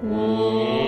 ఓం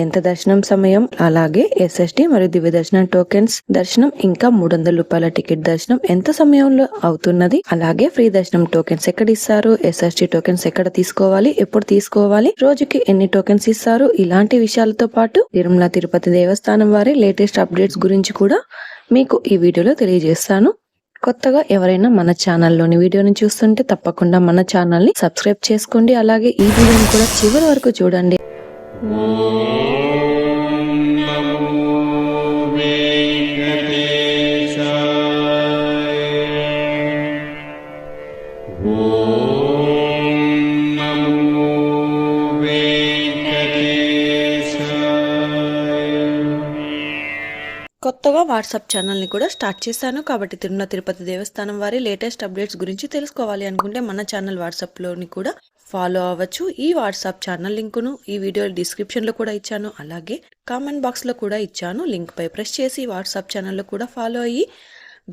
ఎంత దర్శనం సమయం? అలాగే ఎస్ఎస్టి మరియు దివ్య దర్శనం టోకెన్స్ దర్శనం ఇంకా మూడు వందల రూపాయల టికెట్ దర్శనం ఎంత సమయంలో అవుతున్నది? అలాగే ఫ్రీ దర్శనం టోకెన్స్ ఎక్కడ ఇస్తారు? ఎస్ఎస్టి టోకెన్స్ ఎక్కడ తీసుకోవాలి? ఎప్పుడు తీసుకోవాలి? రోజుకి ఎన్ని టోకెన్స్ ఇస్తారు? ఇలాంటి విషయాలతో పాటు తిరుమల తిరుపతి దేవస్థానం వారి లేటెస్ట్ అప్డేట్స్ గురించి కూడా మీకు ఈ వీడియోలో తెలియజేస్తాను. కొత్తగా ఎవరైనా మన ఛానల్లోని వీడియోని చూస్తుంటే తప్పకుండా మన ఛానల్ని సబ్స్క్రైబ్ చేసుకోండి. అలాగే ఈ వీడియోని కూడా చివరి వరకు చూడండి. 我 కొత్తగా వాట్సాప్ ఛానల్ని కూడా స్టార్ట్ చేశాను కాబట్టి తిరుమల తిరుపతి దేవస్థానం వారి లేటెస్ట్ అప్డేట్స్ గురించి తెలుసుకోవాలి అనుకుంటే మన ఛానల్ వాట్సాప్లోని కూడా ఫాలో అవ్వచ్చు. ఈ వాట్సాప్ ఛానల్ లింకును ఈ వీడియో డిస్క్రిప్షన్లో కూడా ఇచ్చాను. అలాగే కామెంట్ బాక్స్లో కూడా ఇచ్చాను. లింక్ పై ప్రెస్ చేసి వాట్సాప్ ఛానల్లో కూడా ఫాలో అయ్యి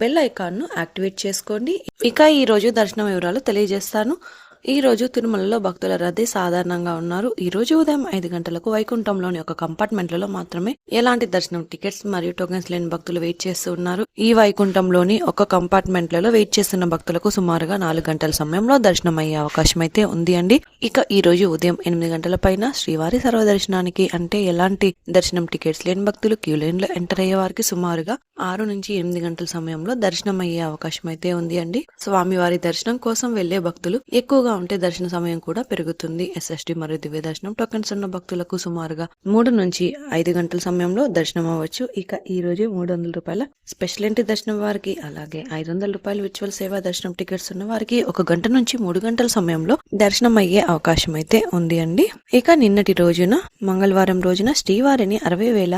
బెల్ ఐకాన్ను యాక్టివేట్ చేసుకోండి. ఇక ఈ రోజు దర్శనం వివరాలు తెలియజేస్తాను. ఈ రోజు తిరుమలలో భక్తుల రద్దీ సాధారణంగా ఉన్నారు. ఈ రోజు ఉదయం ఐదు గంటలకు వైకుంఠంలోని ఒక కంపార్ట్మెంట్లలో మాత్రమే ఎలాంటి దర్శనం టికెట్స్ మరియు టోకెన్స్ లేని భక్తులు వెయిట్ చేస్తూ ఉన్నారు. ఈ వైకుంఠంలోని ఒక కంపార్ట్మెంట్లలో వెయిట్ చేస్తున్న భక్తులకు సుమారుగా నాలుగు గంటల సమయంలో దర్శనం అయ్యే అవకాశం అయితే ఉంది అండి. ఇక ఈ రోజు ఉదయం ఎనిమిది గంటల పైన శ్రీవారి సర్వదర్శనానికి అంటే ఎలాంటి దర్శనం టికెట్స్ లేని భక్తులు క్యూ లైన్లో ఎంటర్ అయ్యే వారికి సుమారుగా ఆరు నుంచి ఎనిమిది గంటల సమయంలో దర్శనం అయ్యే అవకాశం అయితే ఉంది అండి. స్వామివారి దర్శనం కోసం వెళ్ళే భక్తులు ఎక్కువగా ఉంటే దర్శన సమయం కూడా పెరుగుతుంది. ఎస్ఎస్టి మరియు దివ్య దర్శనం టోకెన్స్ ఉన్న భక్తులకు సుమారుగా మూడు నుంచి ఐదు గంటల సమయంలో దర్శనం అవ్వచ్చు. ఇక ఈ రోజు మూడు వందల రూపాయల స్పెషల్ ఎంట్రీ దర్శనం వారికి అలాగే ఐదు వందల రూపాయల విచువల్ సేవా దర్శనం టికెట్స్ ఉన్న వారికి ఒక గంట నుంచి మూడు గంటల సమయంలో దర్శనం అయ్యే అవకాశం అయితే ఉంది అండి. ఇక నిన్నటి రోజున మంగళవారం రోజున శ్రీవారిని అరవై వేల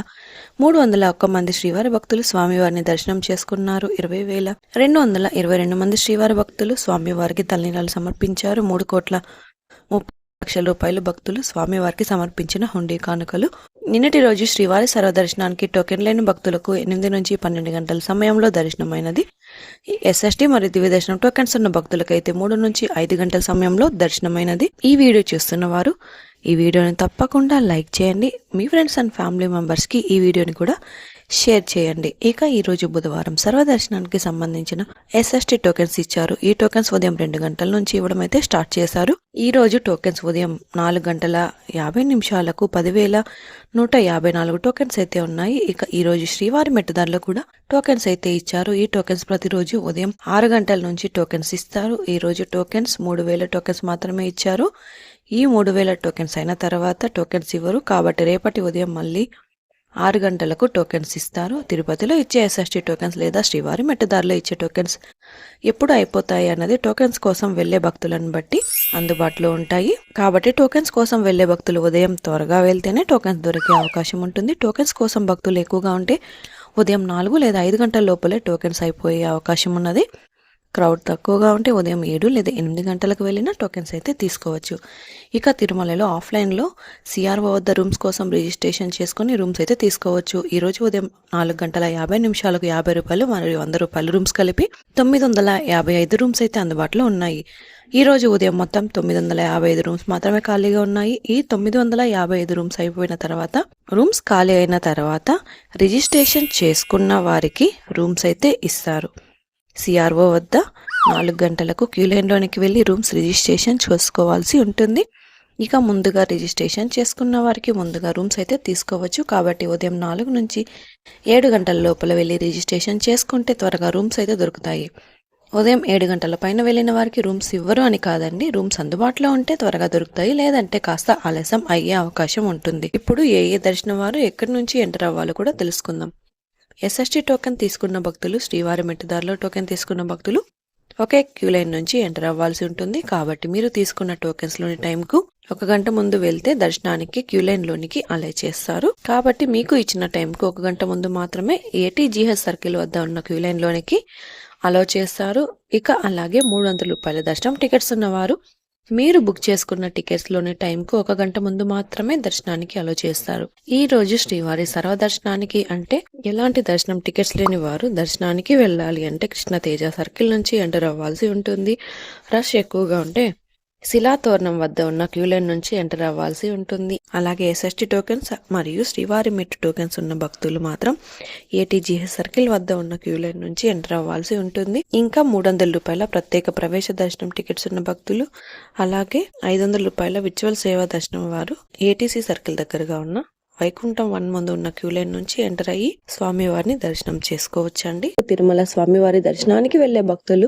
మూడు వందల ఒక్క మంది శ్రీవారి భక్తులు స్వామివారిని దర్శనం చేసుకున్నారు. ఇరవై వేల రెండు వందల ఇరవై రెండు మంది శ్రీవారి భక్తులు స్వామివారికి తల్లినాలు సమర్పించారు. మూడు కోట్ల ముప్పై లక్షల రూపాయలు భక్తులు స్వామివారికి సమర్పించిన హుండీ కానుకలు. నిన్నటి రోజు శ్రీవారి సర్వదర్శనానికి టోకెన్ లేని భక్తులకు ఎనిమిది నుంచి పన్నెండు గంటల సమయంలో దర్శనమైనది. ఎస్ఎస్టీ మరియు దివ్య దర్శనం టోకెన్స్ ఉన్న భక్తులకైతే మూడు నుంచి ఐదు గంటల సమయంలో దర్శనమైనది. ఈ వీడియో చూస్తున్న వారు ఈ వీడియోని తప్పకుండా లైక్ చేయండి. మీ ఫ్రెండ్స్ అండ్ ఫ్యామిలీ మెంబర్స్కి ఈ వీడియోని కూడా షేర్ చేయండి. ఇక ఈరోజు బుధవారం సర్వదర్శనానికి సంబంధించిన ఎస్ఎస్టీ టోకెన్స్ ఇచ్చారు. ఈ టోకెన్స్ ఉదయం రెండు గంటల నుంచి ఇవ్వడం అయితే స్టార్ట్ చేశారు. ఈ రోజు టోకెన్స్ ఉదయం నాలుగు గంటల యాభై నిమిషాలకు పదివేల నూట యాభై నాలుగు టోకెన్స్ అయితే ఉన్నాయి. ఇక ఈ రోజు శ్రీవారి మెట్టుదారులో కూడా టోకెన్స్ అయితే ఇచ్చారు. ఈ టోకెన్స్ ప్రతిరోజు ఉదయం ఆరు గంటల నుంచి టోకెన్స్ ఇస్తారు. ఈ రోజు టోకెన్స్ మూడు వేల టోకెన్స్ మాత్రమే ఇచ్చారు. ఈ మూడు వేల టోకెన్స్ అయిన తర్వాత టోకెన్స్ ఇవ్వరు. కాబట్టి రేపటి ఉదయం మళ్ళీ ఆరు గంటలకు టోకెన్స్ ఇస్తారు. తిరుపతిలో ఇచ్చే ఎస్ఎస్టీ టోకెన్స్ లేదా శ్రీవారి మెట్టదారిలో ఇచ్చే టోకెన్స్ ఎప్పుడు అయిపోతాయి అన్నది టోకెన్స్ కోసం వెళ్ళే భక్తులను బట్టి అందుబాటులో ఉంటాయి. కాబట్టి టోకెన్స్ కోసం వెళ్ళే భక్తులు ఉదయం త్వరగా వెళ్తేనే టోకెన్స్ దొరికే అవకాశం ఉంటుంది. టోకెన్స్ కోసం భక్తులు ఎక్కువగా ఉంటే ఉదయం నాలుగు లేదా ఐదు గంటల లోపలే టోకెన్స్ అయిపోయే అవకాశం ఉన్నది. క్రౌడ్ తక్కువగా ఉంటే ఉదయం ఏడు లేదా ఎనిమిది గంటలకు వెళ్ళిన టోకెన్స్ అయితే తీసుకోవచ్చు. ఇక తిరుమలలో ఆఫ్లైన్లో సిఆర్ఓ వద్ద రూమ్స్ కోసం రిజిస్ట్రేషన్ చేసుకుని రూమ్స్ అయితే తీసుకోవచ్చు. ఈరోజు ఉదయం నాలుగు గంటల యాభై నిమిషాలకు యాభై రూపాయలు మరియు వంద రూపాయలు రూమ్స్ కలిపి తొమ్మిది వందల యాభై ఐదు రూమ్స్ అయితే అందుబాటులో ఉన్నాయి. ఈ రోజు ఉదయం మొత్తం తొమ్మిది వందల యాభై ఐదు రూమ్స్ మాత్రమే ఖాళీగా ఉన్నాయి. ఈ తొమ్మిది వందల యాభై ఐదు రూమ్స్ అయిపోయిన తర్వాత రూమ్స్ ఖాళీ అయిన తర్వాత రిజిస్ట్రేషన్ చేసుకున్న వారికి రూమ్స్ అయితే ఇస్తారు. సిఆర్ఓ వద్ద నాలుగు గంటలకు క్యూ లైన్లోనికి వెళ్ళి రూమ్స్ రిజిస్ట్రేషన్ చేసుకోవాల్సి ఉంటుంది. ఇక ముందుగా రిజిస్ట్రేషన్ చేసుకున్న వారికి ముందుగా రూమ్స్ అయితే తీసుకోవచ్చు. కాబట్టి ఉదయం నాలుగు నుంచి ఏడు గంటల లోపల వెళ్ళి రిజిస్ట్రేషన్ చేసుకుంటే త్వరగా రూమ్స్ అయితే దొరుకుతాయి. ఉదయం ఏడు గంటల పైన వెళ్ళిన వారికి రూమ్స్ ఇవ్వరు అని కాదండి. రూమ్స్ అందుబాటులో ఉంటే త్వరగా దొరుకుతాయి. లేదంటే కాస్త ఆలస్యం అయ్యే అవకాశం ఉంటుంది. ఇప్పుడు ఏ ఏ దర్శనం వారు ఎక్కడి నుంచి ఎంటర్ అవ్వాలో కూడా తెలుసుకుందాం. ఎస్ఎస్టీ టోకెన్ తీసుకున్న భక్తులు శ్రీవారి మెట్టుదారిలో టోకెన్ తీసుకున్న భక్తులు ఒకే క్యూ లైన్ నుంచి ఎంటర్ అవ్వాల్సి ఉంటుంది. కాబట్టి మీరు తీసుకున్న టోకెన్స్లోని టైంకు ఒక గంట ముందు వెళ్తే దర్శనానికి క్యూ లైన్ లోనికి అలై చేస్తారు. కాబట్టి మీకు ఇచ్చిన టైంకు ఒక గంట ముందు మాత్రమే ఏటీజీహెచ్ సర్కిల్ వద్ద ఉన్న క్యూ లైన్ లోనికి అలో చేస్తారు. ఇక అలాగే మూడు వందల రూపాయల దర్శనం టికెట్స్ ఉన్నవారు మీరు బుక్ చేసుకున్న టికెట్స్లోని టైంకు ఒక గంట ముందు మాత్రమే దర్శనానికి అలో చేస్తారు. ఈ రోజు శ్రీవారి సర్వదర్శనానికి అంటే ఎలాంటి దర్శనం టికెట్స్ లేని వారు దర్శనానికి వెళ్ళాలి అంటే కృష్ణ తేజ సర్కిల్ నుంచి ఎంటర్ అవ్వాల్సి ఉంటుంది. రష్ ఎక్కువగా ఉంటే శిలాతోరణం వద్ద ఉన్న క్యూ లైన్ నుంచి ఎంటర్ అవ్వాల్సి ఉంటుంది. అలాగే ఎస్ఎస్టీ టోకెన్స్ మరియు శ్రీవారి మెట్టు టోకెన్స్ ఉన్న భక్తులు మాత్రం ఏటీజీహెచ్ సర్కిల్ వద్ద ఉన్న క్యూ లైన్ నుంచి ఎంటర్ అవ్వాల్సి ఉంటుంది. ఇంకా మూడు వందల రూపాయల ప్రత్యేక ప్రవేశ దర్శనం టికెట్స్ ఉన్న భక్తులు అలాగే ఐదు వందల రూపాయల విచువల్ సేవా దర్శనం వారు ఏటీసీ సర్కిల్ దగ్గరగా ఉన్న వైకుంఠం వన్ ముందు ఉన్న క్యూ లైన్ నుంచి ఎంటర్ అయ్యి స్వామివారిని దర్శనం చేసుకోవచ్చండి. తిరుమల స్వామివారి దర్శనానికి వెళ్ళే భక్తులు